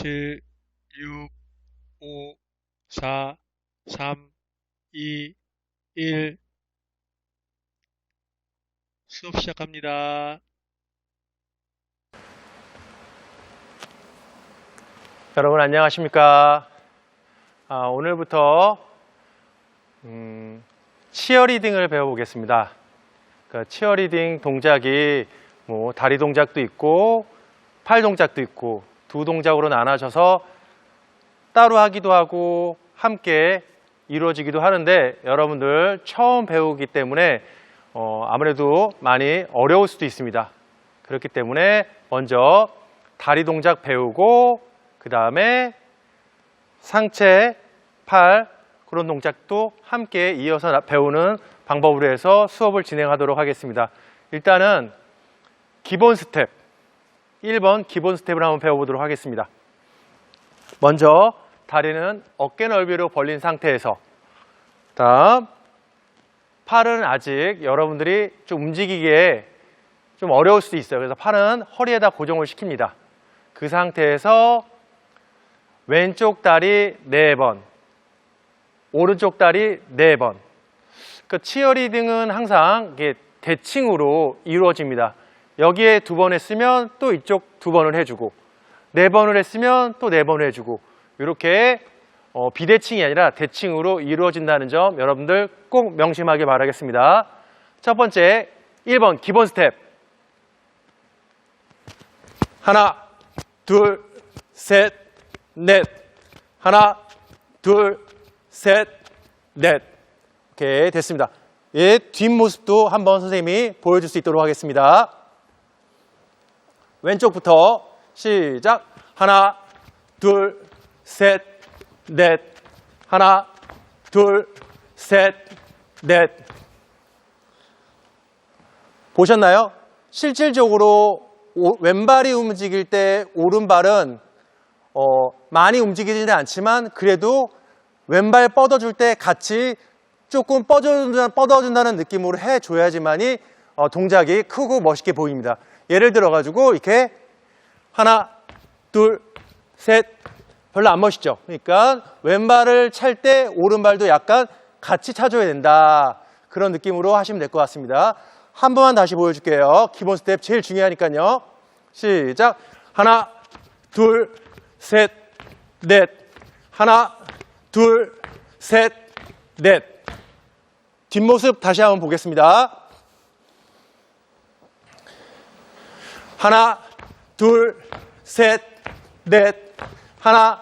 7, 6, 5, 4, 3, 2, 1. 수업 시작합니다. 여러분 안녕하십니까? 아, 오늘부터 음, 치어리딩을 배워보겠습니다. 그 치어리딩 동작이 뭐 다리 동작도 있고 팔 동작도 있고 두 동작으로 나눠져서 따로 하기도 하고 함께 이루어지기도 하는데 여러분들 처음 배우기 때문에 어, 아무래도 많이 어려울 수도 있습니다. 그렇기 때문에 먼저 다리 동작 배우고 그 다음에 상체, 팔 그런 동작도 함께 이어서 나- 배우는 방법으로 해서 수업을 진행하도록 하겠습니다. 일단은 기본 스텝 1번 기본 스텝을 한번 배워보도록 하겠습니다. 먼저 다리는 어깨 넓이로 벌린 상태에서 다음 팔은 아직 여러분들이 좀 움직이기에 좀 어려울 수도 있어요. 그래서 팔은 허리에다 고정을 시킵니다. 그 상태에서 왼쪽 다리 4번, 오른쪽 다리 4번. 그 치어리딩은 항상 대칭으로 이루어집니다. 여기에 두 번 했으면 또 이쪽 두 번을 해주고, 네 번을 했으면 또 네 번을 해주고, 이렇게 어, 비대칭이 아니라 대칭으로 이루어진다는 점 여러분들 꼭 명심하길 바라겠습니다. 첫 번째, 1번 기본 스텝. 하나, 둘, 셋, 넷. 하나, 둘, 셋, 넷. 오케이, 됐습니다. 예, 뒷모습도 한번 선생님이 보여줄 수 있도록 하겠습니다. 왼쪽부터 시작. 하나, 둘, 셋, 넷. 하나, 둘, 셋, 넷. 보셨나요? 실질적으로 오- 왼발이 움직일 때 오른발은 어, 많이 움직이지는 않지만 그래도 왼발 뻗어줄 때 같이 조금 뻗어준다, 뻗어준다는 느낌으로 해줘야지만이 어, 동작이 크고 멋있게 보입니다. 예를 들어가지고 이렇게 하나, 둘, 셋 별로 안 멋있죠. 그러니까 왼발을 찰 때 오른발도 약간 같이 차줘야 된다. 그런 느낌으로 하시면 될 것 같습니다. 한 번만 다시 보여줄게요. 기본 스텝 제일 중요하니까요. 시작. 하나, 둘, 셋, 넷. 하나, 둘, 셋, 넷. 뒷모습 다시 한번 보겠습니다. 하나, 둘, 셋, 넷. 하나,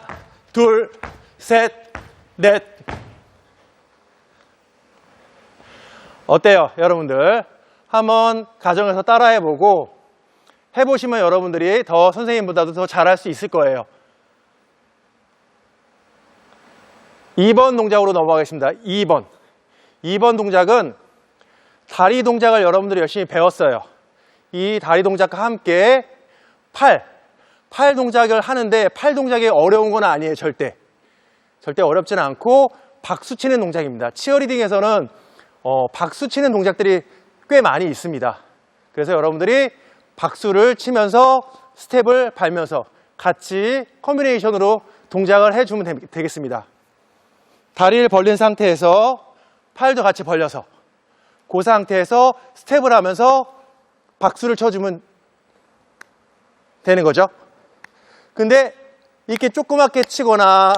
둘, 셋, 넷. 어때요, 여러분들? 한번 가정에서 따라해보고 해보시면 여러분들이 더 선생님보다도 더 잘할 수 있을 거예요. 2번 동작으로 넘어가겠습니다. 2번. 2번 동작은 다리 동작을 여러분들이 열심히 배웠어요. 이 다리 동작과 함께 팔, 팔 동작을 하는데 팔 동작이 어려운 건 아니에요, 절대. 절대 어렵지는 않고 박수 치는 동작입니다. 치어리딩에서는 어, 박수 치는 동작들이 꽤 많이 있습니다. 그래서 여러분들이 박수를 치면서 스텝을 밟면서 같이 커뮤니케이션으로 동작을 해주면 되- 되겠습니다. 다리를 벌린 상태에서 팔도 같이 벌려서 그 상태에서 스텝을 하면서 박수를 쳐주면 되는 거죠. 근데 이렇게 조그맣게 치거나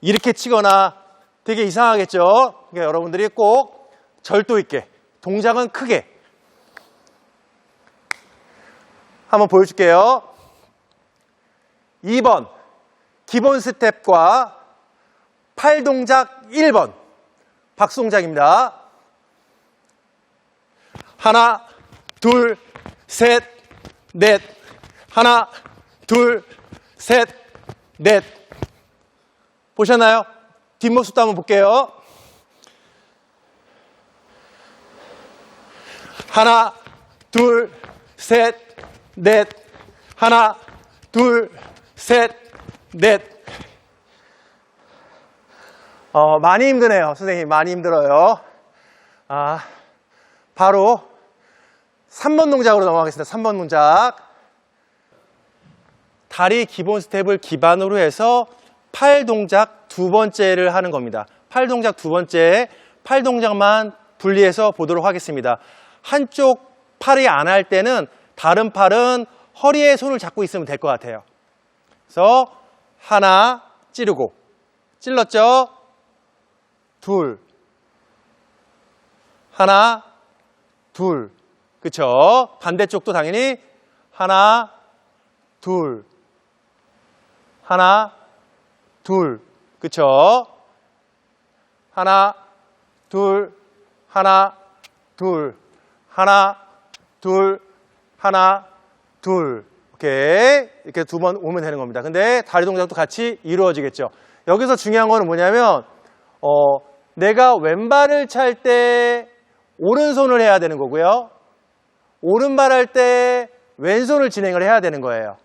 이렇게 치거나 되게 이상하겠죠. 그러니까 여러분들이 꼭 절도 있게 동작은 크게 한번 보여줄게요. 2번 기본 스텝과 팔 동작 1번 박수 동작입니다. 하나, 둘, 셋, 넷. 하나, 둘, 셋, 넷. 보셨나요? 뒷모습도 한번 볼게요. 하나, 둘, 셋, 넷. 하나, 둘, 셋, 넷. 어, 많이 힘드네요. 선생님, 많이 힘들어요. 아, 바로 3번 동작으로 넘어가겠습니다. 3번 동작. 다리 기본 스텝을 기반으로 해서 팔 동작 두 번째를 하는 겁니다. 팔 동작 두 번째, 팔 동작만 분리해서 보도록 하겠습니다. 한쪽 팔이 안 할 때는 다른 팔은 허리에 손을 잡고 있으면 될 것 같아요. 그래서 하나 찌르고 찔렀죠? 둘 하나 둘 그쵸? 반대쪽도 당연히 하나 둘. 하나 둘. 그쵸? 하나 둘. 하나 둘. 하나 둘. 하나 둘. 오케이. 이렇게 두 번 오면 되는 겁니다. 근데 다리 동작도 같이 이루어지겠죠. 여기서 중요한 거는 뭐냐면 어, 내가 왼발을 찰 때 오른손을 해야 되는 거고요 오른발 할 때 왼손을 진행을 해야 되는 거예요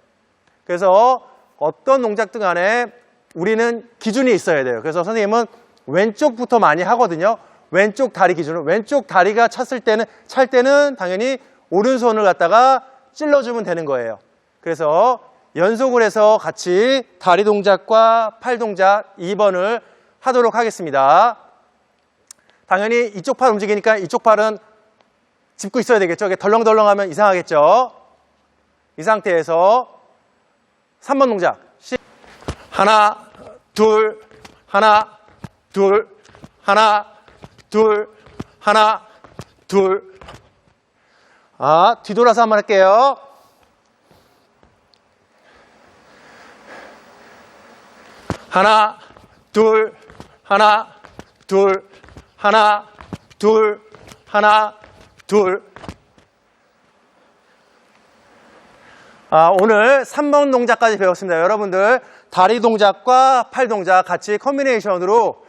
그래서 어떤 동작든 간에 우리는 기준이 있어야 돼요 그래서 선생님은 왼쪽부터 많이 하거든요 왼쪽 다리 기준으로 왼쪽 다리가 찼을 때는 찰 때는 당연히 오른손을 갖다가 찔러주면 되는 거예요. 그래서 연속을 해서 같이 다리 동작과 팔 동작 2번을 하도록 하겠습니다. 당연히 이쪽 팔 움직이니까 이쪽 팔은 짚고 있어야 되겠죠. 덜렁덜렁하면 이상하겠죠. 이 상태에서 3번 동작. 시- 하나, 둘, 하나, 둘, 하나, 둘, 하나, 둘. 아, 뒤돌아서 한번 할게요. 하나, 둘, 하나, 둘, 하나, 둘, 하나, 둘. 아, 오늘 3번 동작까지 배웠습니다. 여러분들 다리 동작과 팔 동작 같이 컨비네이션으로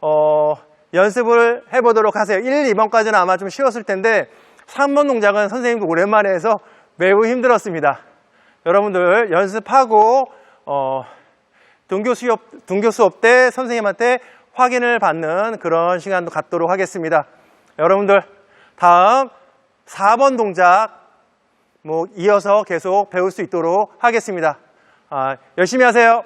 어, 연습을 해보도록 하세요. 1, 2번까지는 아마 좀 쉬웠을 텐데 3번 동작은 선생님도 오랜만에 해서 매우 힘들었습니다. 여러분들 연습하고 어, 등교 수업, 등교 수업 때 선생님한테 확인을 받는 그런 시간도 갖도록 하겠습니다. 여러분들 다음 4번 동작 뭐 이어서 계속 배울 수 있도록 하겠습니다. 아, 열심히 하세요.